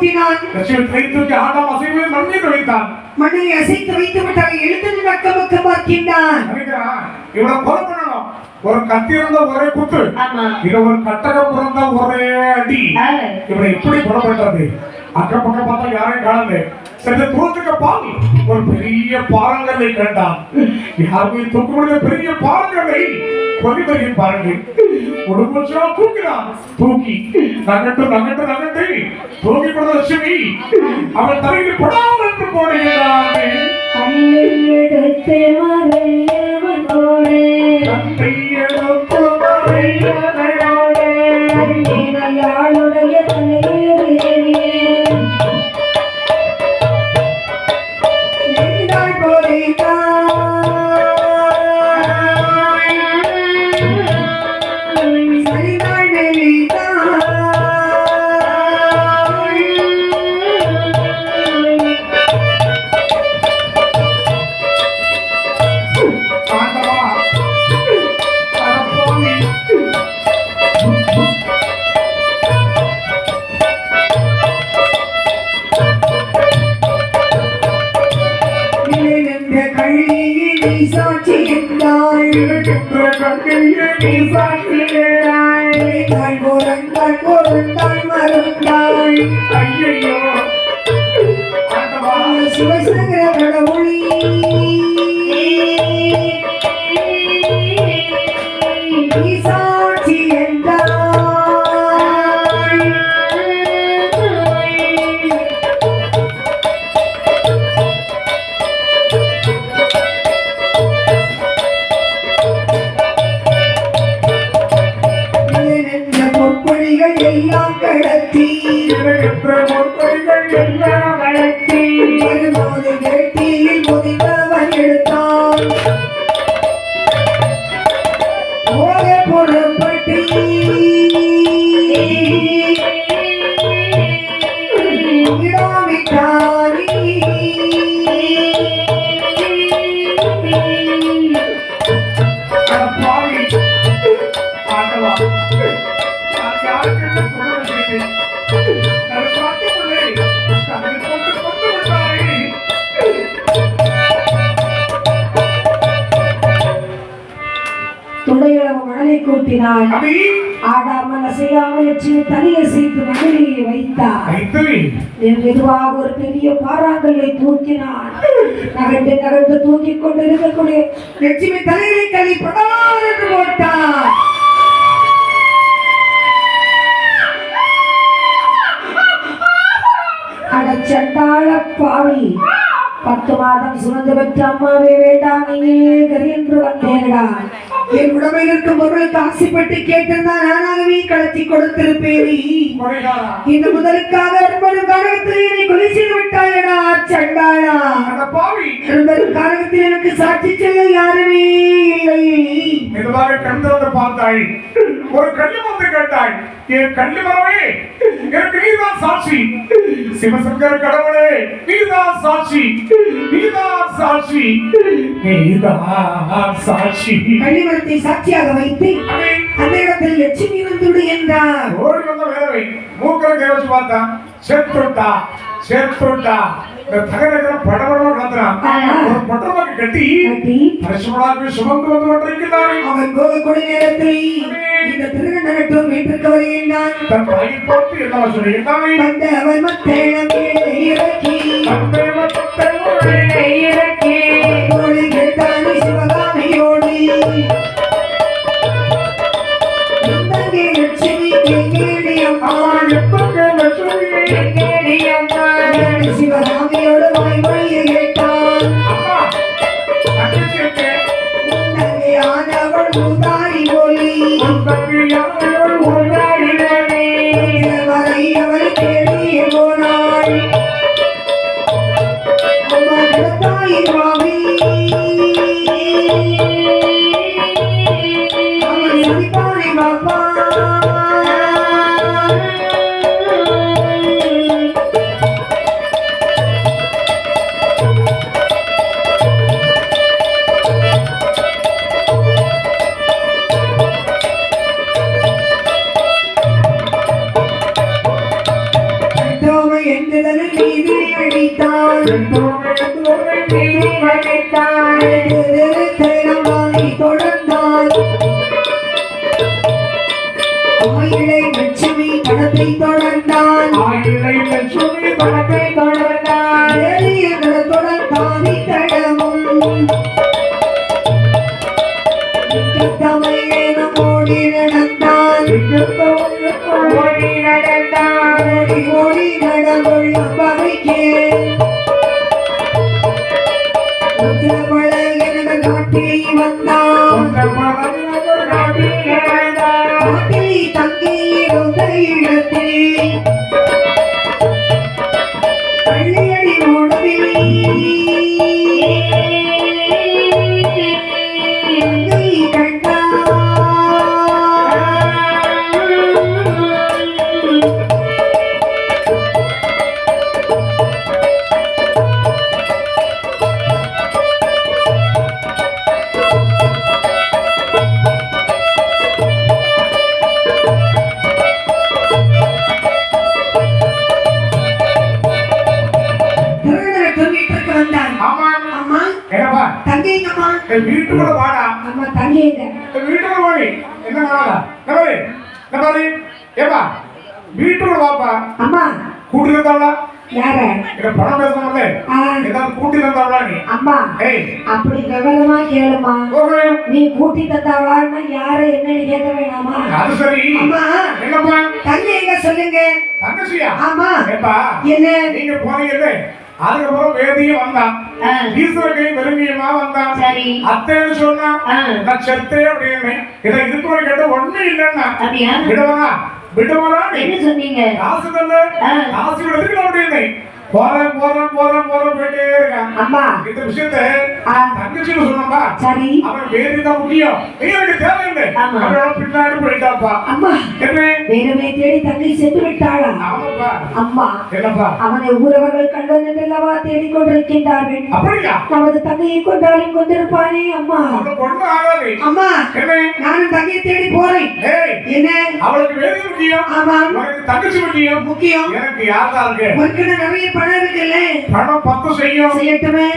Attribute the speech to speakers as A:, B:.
A: கூட்டினான்
B: லட்சுமி கை தூக்கி ஆடாம் அசைவை மண் மீது வைத்தான்.
A: மண்ணை அசைத்து வைத்து விட்டால் எழுந்து நக்க பக்கம் பார்க்கின்றான்.
B: நினைக்கிறான் இவனை கொலை பண்ணணும். ஒரு கத்தி இருந்த ஒரே குத்து. இத ஒரு கட்டகம் பிறந்த ஒரே அடி.
C: ஆ.
B: இவனை எப்படி கொலை பண்றது? அக்கம் பக்கம் பார்த்தா யாரையும் காணல சென்ற தூரத்துக்கு பால் ஒரு பெரிய பாறங்கல்லை கண்டான். யாருமே தூக்க முடியாத பெரிய பாறங்கல்லை கொதிபறி பாருங்க உடம்புச்சா தூக்கினான். தூக்கி. நகட்டு நகட்டு நகட்டு கொண்ட லட்சுமி. அவன் தலையில் படாமல் என்று போடுகிறான் தந்தை எழுத்து இருக்கின்ற கண்கையே நீ சாட்சியாய்.
A: நினைத்தாள் போரந்தாள் போரந்தாள் மறந்தாள்
B: ஐயையோ. ஆண்டவா,
A: சிவசங்கர கடவுளி
B: இருக்கின்ற பொற்கொடிகள் எல்லாம் வளர்த்தி. அபி,
C: ஆடாமல் அசையாமல் லட்சுமி தலையை சேர்த்து மணலிலே வைத்தார். மெதுவாக ஒரு பெரிய பாறாங்கல்லை தூக்கினான் நகண்டு நகண்டு தூக்கிக் கொண்டு இருக்கக்கூடிய
A: லட்சுமி தலைகளை கழி படார் என்று போட்டான்
C: அடச்சண்டாள பாவி பத்து மாதம் சுமந்து பெற்ற அம்மாவே வேண்டாம் நீயே கதி என்று வந்தேனடா.
A: என் உடமையில் இருக்கும் பொருளுக்கு ஆசைப்பட்டு கேட்டிருந்தால் நானாகவே கடத்தி கொடுத்திருப்பேனே. இந்த முதலுக்காக அன்பரும் காரகத்தில் என்னை கொலை செய்து விட்டாயடா சண்டாளா. காரகத்தில் எனக்கு சாட்சி சொல்ல யாருமே இல்லை.
B: மெதுவாக கண் திறந்து பார்த்தாள் ஒரு கள்ளி வந்து கேட்டாள் என் கள்ளி மரமே எனக்கு நீதான் சாட்சி சிவசங்கர கடவுளே நீதான் சாட்சி நீதான் சாட்சி நீதான் சாட்சி
A: கள்ளிமரத்தை சாட்சியாக வைத்து அந்த இடத்தில் லட்சுமி வந்துடு என்றார்
B: ஓடி வந்த வேதவை மூக்கரை கை வச்சு பார்த்தான் செத்துட்டா படபடம் கத்துறான் ஒரு பொட்டமாக கட்டி
C: கட்டி
B: பரிசுமலாக சுமந்து வந்து கொண்டிருக்கிறான்
A: அவன் போக கொடி நேரத்தில் இந்த திருநட்டும் வீட்டிற்கு வருகின்றான்
B: தன் வாயில் போட்டு என்ன சொல்லுகிறான்
A: வந்த மத்தேளம் சிவகாமியோடு வாய் மொழியை கேட்டான். இந்தங்கே ஆனவள் மூதாரி ஒளி
D: தொடர்ந்தான்.
B: ஆயிலை லட்சுமி பணத்தை
A: தொடர்ந்தாள்
D: வந்தான்.
B: ஆமா.
D: அம்மா
B: என்னப்பா?
D: தங்கைங்கம்மா
B: என் வீட்டுக்குள்ள வாடா.
A: நம்ம தங்கிங்க
B: என் வீட்டுக்குள்ள வாடி. என்ன நாளா நபரு நபரு ஏப்பா வீட்டுக்குள்ள வாப்பா.
A: அம்மா.
B: கூட்டி இருந்தாவளா
A: யார?
B: என்ன பணம் பேசணும்ல ஏதாவது கூட்டி இருந்தாவளா நீ?
A: அம்மா.
B: ஏய்.
A: அப்படி விவரமா கேளுமா. நீ கூட்டி தந்தாவளான்னா யாரு என்னன்னு கேட்க வேணாமா?
B: அது சரி.
D: அம்மா.
B: என்னப்பா?
D: தங்கை எங்க சொல்லுங்க.
B: தங்கச்சியா?
D: ஆமா.
B: ஏப்பா
D: என்ன?
B: நீங்க போனீங்கல்ல? அதுக்கப்புறம் வேதியும் வந்தான்.
A: ஆ.
B: ஈஸ்வரகை வெறுமையமா வந்தான்.
A: சரி.
B: அத்தைன்னு சொன்னா. நான் செத்தே அப்படின்னு. இதை இதுக்கு ஒரு கேட்ட ஒண்ணு இல்லைன்னா. விடுவனா? விடுவனா
A: என்ன சொன்னீங்க?
B: காசு தந்த. காசு எடுத்துக்கலாம் அப்படின்னு போறேன் போறேன் போறேன் போறேன் போயிட்டே இருக்கான்
A: அம்மா.
B: இந்த விஷயத்த தங்கச்சின்னு சொன்னப்பா
A: சரி.
B: அவன் வேதி தான் முக்கியம் எனக்கு தேவையில்லை
A: ஆமா.
B: அவனோட பின்னாடி போயிட்டாப்பா.
A: அம்மா.
B: என்ன?
A: வேணுமே தேடி தங்கை செத்து விட்டாளா?
B: ஆமாப்பா.
A: அம்மா.
B: என்னப்பா?
A: அவனை ஊரவர்கள் கண்டோன் என்றல்லவா தேடிக் கொண்டிருக்கின்றார்கள்.
B: அப்படியா?
A: நமது தங்கையை கொண்டாலும் கொண்டிருப்பானே அம்மா.
D: அம்மா. நானும் தங்கையை தேடி போறேன்.
B: ஏய்.
D: என்ன?
B: அவளுக்கு வேதி முக்கியம். உனக்கு தங்கச்சி முக்கியம்.
D: முக்கியம்.
B: எனக்கு யார் தான் இருக்கு?
D: நிறைய பணம் இருக்குல்ல
B: பணம் பத்து செய்யும்.
D: செய்யட்டுமே.